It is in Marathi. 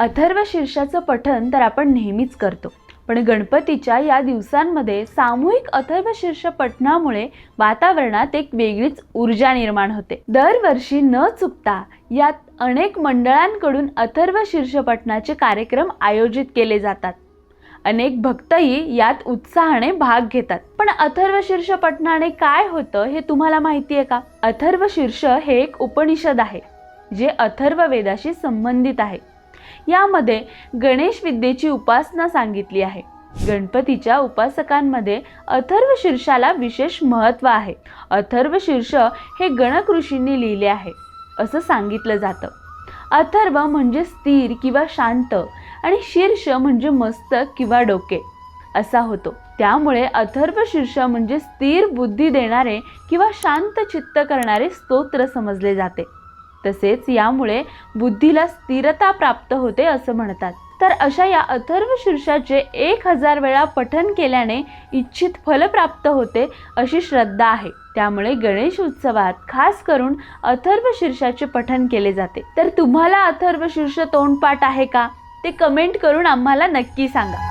अथर्व शीर्षाचं पठण तर आपण नेहमीच करतो. पण गणपतीच्या या दिवसांमध्ये सामूहिक अथर्व शीर्ष पठणामुळे वातावरणात एक वेगळीच ऊर्जा निर्माण होते. दरवर्षी न चुकता यात अनेक मंडळांकडून अथर्व शीर्ष पठणाचे कार्यक्रम आयोजित केले जातात. अनेक भक्तही यात उत्साहाने भाग घेतात. पण अथर्व शीर्ष पठणाने काय होतं हे तुम्हाला माहिती आहे का? अथर्व शीर्ष हे एक उपनिषद आहे जे अथर्व वेदाशी संबंधित आहे. यामध्ये गणेश विद्येची उपासना सांगितली आहे. गणपतीच्या उपासकांमध्ये अथर्व शीर्षाला विशेष महत्त्व आहे. अथर्व शीर्ष हे गणक ऋषींनी लिहिले आहे असं सांगितलं जातं. अथर्व म्हणजे स्थिर किंवा शांत आणि शीर्ष म्हणजे मस्तक किंवा डोके असा होतो. त्यामुळे अथर्व शीर्ष म्हणजे स्थिर बुद्धी देणारे किंवा शांत चित्त करणारे स्तोत्र समजले जाते. तसेच यामुळे बुद्धीला स्थिरता प्राप्त होते असं म्हणतात. तर अशा या अथर्व शीर्षाचे एक हजार वेळा पठन केल्याने इच्छित फल प्राप्त होते अशी श्रद्धा आहे. त्यामुळे गणेश उत्सवात खास करून अथर्व शीर्षाचे पठन केले जाते. तर तुम्हाला अथर्व शीर्ष तोंडपाठ आहे का? ते कमेंट करून आम्हाला नक्की सांगा.